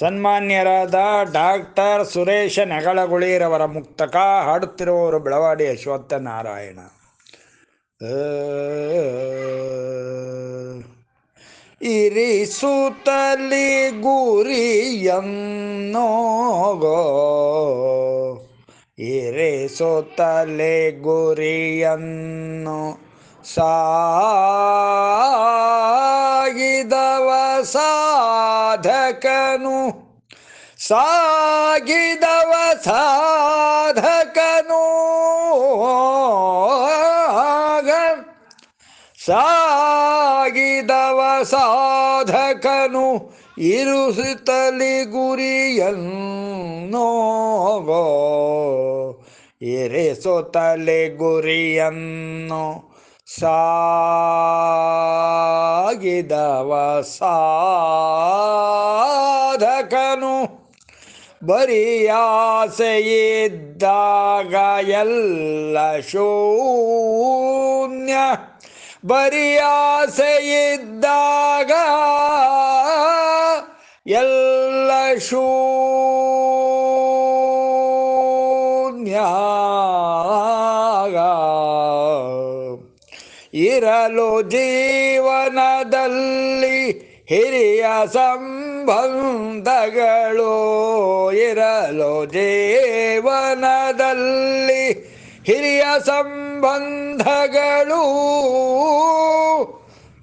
ಸನ್ಮಾನ್ಯರಾದ doctor Suresh ನೆಗಳಗುಳಿರವರ ಮುಕ್ತಕ ಹಾಡುತ್ತಿರುವವರು ಬೆಳವಾಡಿ ಅಶ್ವತ್ಥ ನಾರಾಯಣ. ಇರಿಸುತ್ತಲಿ ಗುರಿಯನ್ನೋಗೋ ಇರಿಸುತ್ತಲೆ ಗುರಿಯನ್ನು ಸಾಗಿದವ ಸಾಧಕನು ಸಾಗಿದವ ಸಾಧಕನು. ಸಾಗಿದವ ಸಾಧಕನು ಇರುಸುತ್ತಲಿ ಗುರಿಯನ್ನು ಇರಿಸುತ್ತಲೆ ಗುರಿಯನ್ನು ಸಾಗಿದವ ಸಾಧಕನು. ಬರಿಯಾಸೆಯಿದ್ದಾಗ ಎಲ್ಲ ಶೂನ್ಯ. ಬರಿಯಾಸೆಯಿದ್ದಾಗ ಎಲ್ಲ ಶೂನ್ಯ. ಇರಲು ಜೀವನದಲ್ಲಿ ಹಿರಿಯ ಸಂಬಂಧಗಳು ಇರಲು ಜೀವನದಲ್ಲಿ ಹಿರಿಯ ಸಂಬಂಧಗಳು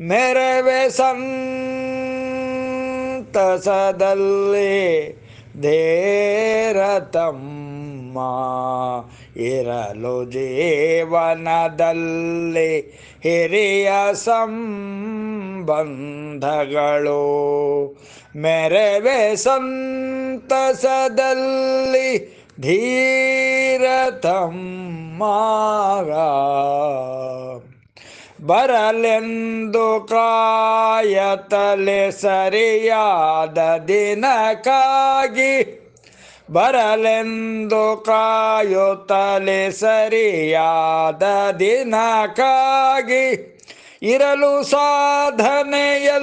ಮೆರವೆ ಸಂತಸದಲ್ಲಿ ಧೇರತಮ್ಮ ಇರಲು ಜೀವನದಲ್ಲಿ ಹಿರಿಯ ಸಂಬಂಧಗಳು. ಮೆರವೆ ಸಂತಸದಲ್ಲಿ ಧೀರತಮ್ಮ ಬರಲೆಂದು ಕಾಯತಲೆ ಸರಿಯಾದ ದಿನಕ್ಕಾಗಿ ಬರಲೆಂದು ಕಾಯುತ್ತಲೆ ಸರಿಯಾದ ದಿನಕ್ಕಾಗಿ ಇರಲು ಸಾಧನೆಯಲ್ಲಿ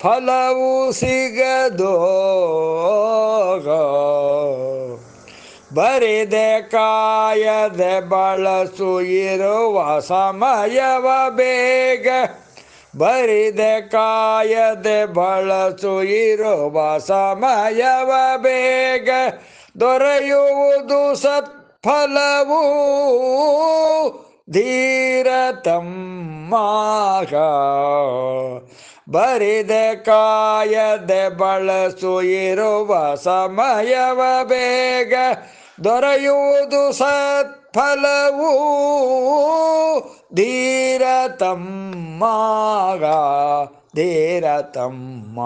ಫಲವು ಸಿಗದೋ ಬರಿದೆ ಕಾಯದೆ ಬಳಸು ಇರುವ ಸಮಯವ ಬೇಗ ಬರಿದೆ ಕಾಯದೆ ಬಳಸು ಇರುವ ಸಮಯವ ಬೇಗ ದೊರೆಯುವುದು ಸತ್ಫಲವು. ಧೀರತಮ್ಮಾಗ ಬರಿದೆ ಕಾಯದೆ ಬಳಸು ಇರುವ ಸಮಯವ ಬೇಗ ದೊರೆಯುವುದು ಸತ್ಫಲವು ಧೀರತಮ್ಮಾಗ ಧೀರತಮ್ಮ